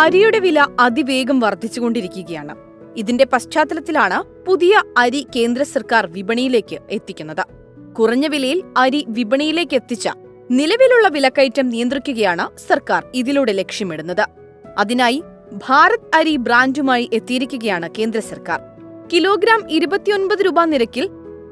അരിയുടെ വില അതിവേഗം വർദ്ധിച്ചുകൊണ്ടിരിക്കുകയാണ്. ഇതിന്റെ പശ്ചാത്തലത്തിലാണ് പുതിയ അരി കേന്ദ്ര സർക്കാർ വിപണിയിലേക്ക് എത്തിക്കുന്നത്. കുറഞ്ഞ വിലയിൽ അരി വിപണിയിലേക്ക് എത്തിച്ച നിലവിലുള്ള വിലക്കയറ്റം നിയന്ത്രിക്കുകയാണ് സർക്കാർ ഇതിലൂടെ ലക്ഷ്യമിടുന്നത്. അതിനായി ഭാരത് അരി ബ്രാൻഡുമായി എത്തിയിരിക്കുകയാണ് കേന്ദ്ര സർക്കാർ. കിലോഗ്രാം ഇരുപത്തിയൊൻപത് രൂപ നിരക്കിൽ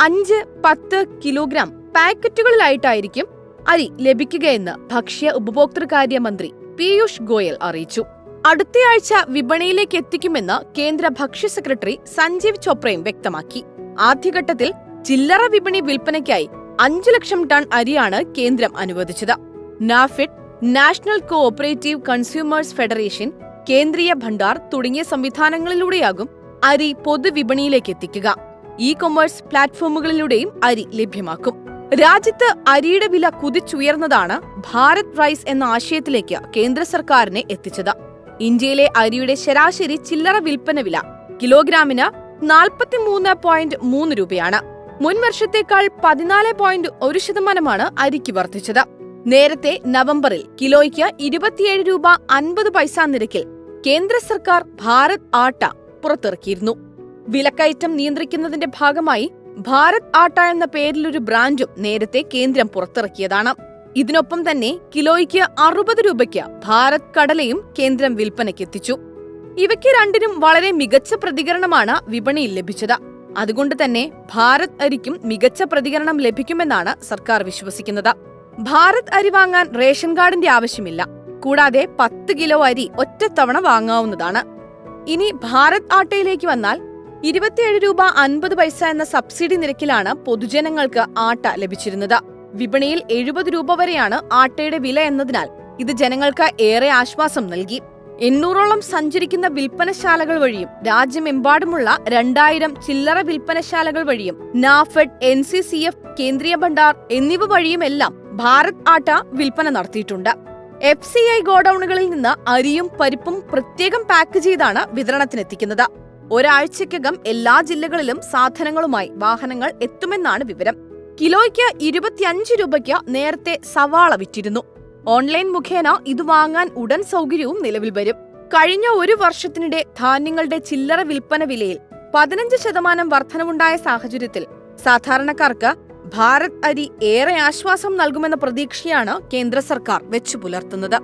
അഞ്ച് പത്ത് കിലോഗ്രാം പാക്കറ്റുകളിലായിട്ടായിരിക്കും അരി ലഭിക്കുകയെന്ന് ഭക്ഷ്യ ഉപഭോക്തൃകാര്യ മന്ത്രി പീയൂഷ് ഗോയൽ അറിയിച്ചു. അടുത്തയാഴ്ച വിപണിയിലേക്ക് എത്തിക്കുമെന്ന് കേന്ദ്ര ഭക്ഷ്യ സെക്രട്ടറി സഞ്ജീവ് ചോപ്രയും വ്യക്തമാക്കി. ആദ്യഘട്ടത്തിൽ ചില്ലറ വിപണി വിൽപ്പനയ്ക്കായി അഞ്ചു ലക്ഷം ടൺ അരിയാണ് കേന്ദ്രം അനുവദിച്ചത്. NAFED national cooperative consumers federation Kendriya Bhandar തുടങ്ങിയ സംവിധാനങ്ങളിലൂടെയാകും അരി പൊതുവിപണിയിലേക്ക് എത്തിക്കുക. ഇ കൊമേഴ്സ് പ്ലാറ്റ്ഫോമുകളിലൂടെയും അരി ലഭ്യമാക്കും. രാജ്യത്ത് അരിയുടെ വില കുതിച്ചുയർന്നതാണ് ഭാരത് റൈസ് എന്ന ആശയത്തിലേക്ക് കേന്ദ്ര സർക്കാരിനെ എത്തിച്ചത്. ഇന്ത്യയിലെ അരിയുടെ ശരാശരി ചില്ലറ വിൽപ്പന വില കിലോഗ്രാമിന് നാൽപ്പത്തിമൂന്ന് പോയിന്റ് മൂന്ന് രൂപയാണ്. മുൻ വർഷത്തേക്കാൾ പതിനാല് പോയിന്റ് ഒരു ശതമാനമാണ് അരിക്ക് വർദ്ധിച്ചത്. നേരത്തെ നവംബറിൽ കിലോയ്ക്ക് ഇരുപത്തിയേഴ് രൂപ അൻപത് പൈസ നിരക്കിൽ കേന്ദ്ര സർക്കാർ ഭാരത് ആട്ട പുറത്തിറക്കിയിരുന്നു. വിലക്കയറ്റം നിയന്ത്രിക്കുന്നതിന്റെ ഭാഗമായി ഭാരത് ആട്ട എന്ന പേരിലൊരു ബ്രാൻഡും നേരത്തെ കേന്ദ്രം പുറത്തിറക്കിയതാണ്. ഇതിനൊപ്പം തന്നെ കിലോയ്ക്ക് അറുപത് രൂപയ്ക്ക് ഭാരത് കടലയും കേന്ദ്രം വിൽപ്പനയ്ക്കെത്തിച്ചു ഇവയ്ക്ക് രണ്ടിനും വളരെ മികച്ച പ്രതികരണമാണ് വിപണിയിൽ ലഭിച്ചത്. അതുകൊണ്ട് തന്നെ ഭാരത് അരിക്കും മികച്ച പ്രതികരണം ലഭിക്കുമെന്നാണ് സർക്കാർ വിശ്വസിക്കുന്നത്. ഭാരത് അരി വാങ്ങാൻ റേഷൻ കാർഡിന്റെ ആവശ്യമില്ല. കൂടാതെ പത്ത് കിലോ അരി ഒറ്റത്തവണ വാങ്ങാവുന്നതാണ്. ഇനി ഭാരത് ആട്ടയിലേക്ക് വന്നാൽ ഇരുപത്തിയേഴ് രൂപ അൻപത് പൈസ എന്ന സബ്സിഡി നിരക്കിലാണ് പൊതുജനങ്ങൾക്ക് ആട്ട ലഭിച്ചിരുന്നത്. വിപണിയിൽ എഴുപത് രൂപ വരെയാണ് ആട്ടയുടെ വില എന്നതിനാൽ ഇത് ജനങ്ങൾക്ക് ഏറെ ആശ്വാസം നൽകി. എണ്ണൂറോളം സഞ്ചരിക്കുന്ന വിൽപ്പനശാലകൾ വഴിയും രാജ്യമെമ്പാടുമുള്ള രണ്ടായിരം ചില്ലറ വിൽപ്പനശാലകൾ വഴിയും NAFED N C C F Kendriya Bhandar എന്നിവ വഴിയുമെല്ലാം ഭാരത് ആട്ട വിൽപ്പന നടത്തിയിട്ടുണ്ട്. എഫ് സി ഐ ഗോഡൌണുകളിൽ നിന്ന് അരിയും പരിപ്പും പ്രത്യേകം പാക്ക് ചെയ്താണ് വിതരണത്തിനെത്തിക്കുന്നത്. ഒരാഴ്ചയ്ക്കകം എല്ലാ ജില്ലകളിലും സാധനങ്ങളുമായി വാഹനങ്ങൾ എത്തുമെന്നാണ് വിവരം. കിലോയ്ക്ക് ഇരുപത്തിയഞ്ച് രൂപയ്ക്ക് നേരത്തെ സവാള വിറ്റിരുന്നു. ഓൺലൈൻ മുഖേന ഇത് വാങ്ങാൻ ഉടൻ സൗകര്യവും നിലവിൽ വരും. കഴിഞ്ഞ ഒരു വർഷത്തിനിടെ ധാന്യങ്ങളുടെ ചില്ലറ വിൽപ്പന വിലയിൽ പതിനഞ്ച് ശതമാനം വർധനവുണ്ടായ സാഹചര്യത്തിൽ സാധാരണക്കാർക്ക് ഭാരത് അരി ഏറെ ആശ്വാസം നൽകുമെന്ന പ്രതീക്ഷയാണ് കേന്ദ്ര സർക്കാർ വെച്ചു പുലർത്തുന്നത്